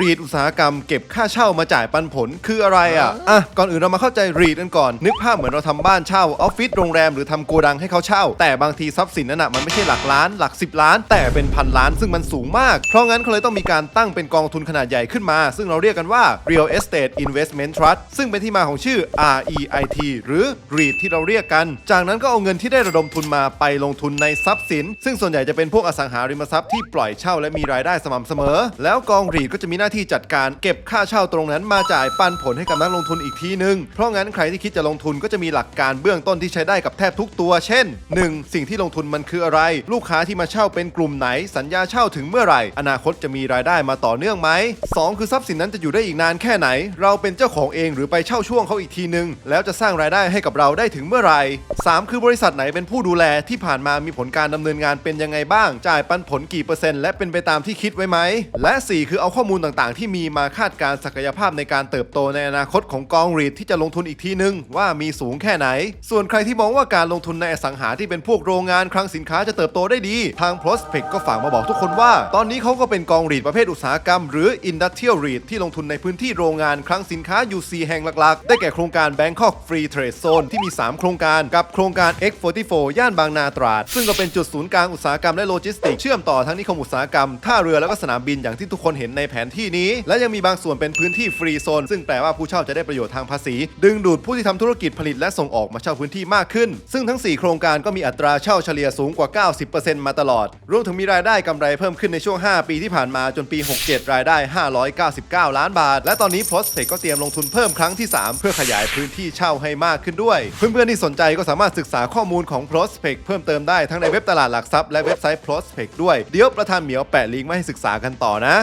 รีดอุตสาหกรรมเก็บค่าเช่ามาจ่ายปันผลคืออะไรอะอะก่อนอื่นเรามาเข้าใจรีดกันก่อน นึกภาพเหมือนเราทำบ้านเช่าออฟฟิศโรงแรมหรือทำโกดังให้เขาเช่า แต่บางทีทรัพย์สินนั้นอะมันไม่ใช่หลักล้านหลัก 10 ล้าน แต่เป็นพันล้านซึ่งมันสูงมาก เพราะงั้นเขาเลยต้องมีการตั้งเป็นกองทุนขนาดใหญ่ขึ้นมา ซึ่งเราเรียกกันว่า Real Estate Investment Trust ซึ่งเป็นที่มาของชื่อ REIT หรือ REIT ที่เราเรียกกัน จากนั้นก็เอาเงินที่ได้ระดมทุนมาไปลงทุนในทรัพย์สิน ซึ่งส่วนใหญ่จะเป็นพวกอสังหาริมทรัพย์ที่ปล่อยเช่าและมีรายได้สม่ำเสมอ แล้วกอง REIT ก็จะมีหน้าาที่จัดการเก็บค่าเช่าตรงนั้นมาจ่ายปันผลให้กับนักลงทุนอีกทีนึง เพราะงั้นใครที่คิดจะลงทุนก็จะมีหลักการเบื้องต้นที่ใช้ได้กับแทบทุกตัว เช่น 1. สิ่งที่ลงทุนมันคืออะไร ลูกค้าที่มาเช่าเป็นกลุ่มไหน สัญญาเช่าถึงเมื่อไหร่ อนาคตจะมีรายได้มาต่อเนื่องไหม 2. คือทรัพย์สินนั้นจะอยู่ได้อีกนานแค่ไหน เราเป็นเจ้าของเองหรือไปเช่าช่วงเขาอีกทีนึง แล้วจะสร้างรายได้ให้กับเราได้ถึงเมื่อไหร่ 3. คือบริษัทไหนเป็นผู้ดูแลที่ผ่านมามีผลการดำเนินงานเป็นยังไงบ้าง จ่ายปันผลกี่เปอร์เซ็นต์และเป็นไปตามที่คิดไว้ไหมและ 4 คือเอาข้อมูลต่างๆ ที่มีมาคาดการณ์ศักยภาพในการเติบโตในอนาคตของกองรีดที่จะลงทุนอีกทีนึง ว่ามีสูงแค่ไหน ส่วนใครที่มองว่าการลงทุนในอสังหาที่เป็นพวกโรงงานคลังสินค้าจะเติบโตได้ดี ทาง Prospect ก็ฝากมาบอกทุกคนว่า ตอนนี้เขาก็เป็นกองรีดประเภทอุตสาหกรรม หรือ Industrial REIT ที่ลงทุนในพื้นที่โรงงานคลังสินค้าอยู่4แห่งหลักๆ ได้แก่โครงการ Bangkok Free Trade Zone ที่มี 3 โครงการกับโครงการ X44 ย่านบางนาตราด ซึ่งก็เป็นจุดศูนย์กลางอุตสาหกรรมและโลจิสติกส์เชื่อมต่อทั้งนิคมอุตสาหกรรมท่าเรือแล้วก็สนามบินอย่างที่ทุกคนเห็นในแผนที่นี้ และยังมีบางส่วนเป็นพื้นที่ฟรีโซน ซึ่งแปลว่าผู้เช่าจะได้ประโยชน์ทางภาษี ดึงดูดผู้ที่ทำธุรกิจผลิตและส่งออกมาเช่าพื้นที่มากขึ้น ซึ่งทั้ง 4 โครงการก็มีอัตราเช่าเฉลี่ยสูงกว่า 90%มาตลอด รวมถึงมีรายได้กำไรเพิ่มขึ้นในช่วง 5 ปีที่ผ่านมาจนปี 67 รายได้ 599 ล้านบาท และตอนนี้ Prospect ก็เตรียมลงทุนเพิ่มครั้งที่ 3 เพื่อขยายพื้นที่เช่าให้มากขึ้นด้วย เพื่อนๆที่สนใจก็สามารถศึกษาข้อมูลของ Prospect เพิ่มเติมได้ทั้งในเว็บตลาดหลักทรัพย์และเว็บไซต์ Prospect ด้วย เดี๋ยวประธานเหมียวแปะลิงก์มาให้ศึกษากันต่อนะ